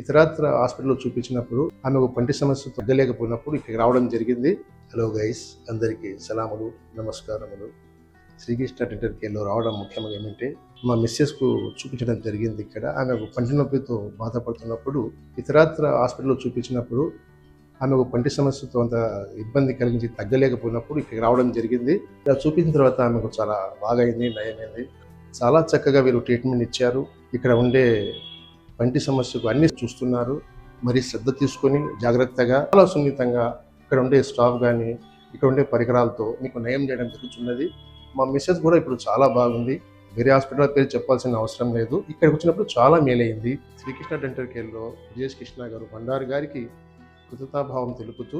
ఇతరత్ర హాస్పిటల్లో చూపించినప్పుడు ఆమె ఒక పంటి సమస్య తగ్గలేకపోయినప్పుడు ఇక్కడికి రావడం జరిగింది. హలో గైస్ అందరికీ సలాములు నమస్కారములు. శ్రీకృష్ణ టెంటర్ కేర్లో రావడం ముఖ్యంగా ఏమంటే మా మిస్సెస్కు చూపించడం జరిగింది ఇక్కడ. ఆమె ఒక పంటి నొప్పితో బాధపడుతున్నప్పుడు ఇతరత్ర హాస్పిటల్లో చూపించినప్పుడు ఆమె ఒక పంటి సమస్యతో అంత ఇబ్బంది కలిగించి తగ్గలేకపోయినప్పుడు ఇక్కడికి రావడం జరిగింది. ఇలా చూపించిన తర్వాత ఆమెకు చాలా బాగా అయింది నయమైంది చాలా చక్కగా వీళ్ళు ట్రీట్మెంట్ ఇచ్చారు. ఇక్కడ ఉండే పంటి సమస్యకు అన్ని చూస్తున్నారు. మరి శ్రద్ధ తీసుకొని జాగ్రత్తగా చాలా సున్నితంగా ఇక్కడ ఉండే స్టాఫ్ కానీ ఇక్కడ ఉండే పరికరాలతో మీకు నయం చేయడం జరుగుతున్నది. మా మిస్సెస్ కూడా ఇప్పుడు చాలా బాగుంది. వేరే హాస్పిటల్ పేరు చెప్పాల్సిన అవసరం లేదు. ఇక్కడికి వచ్చినప్పుడు చాలా మేలైంది. శ్రీకృష్ణ డెంటల్ కేర్లో విజయ్ కృష్ణ గారు బండారు గారికి కృతజ్ఞతాభావం తెలుపుతూ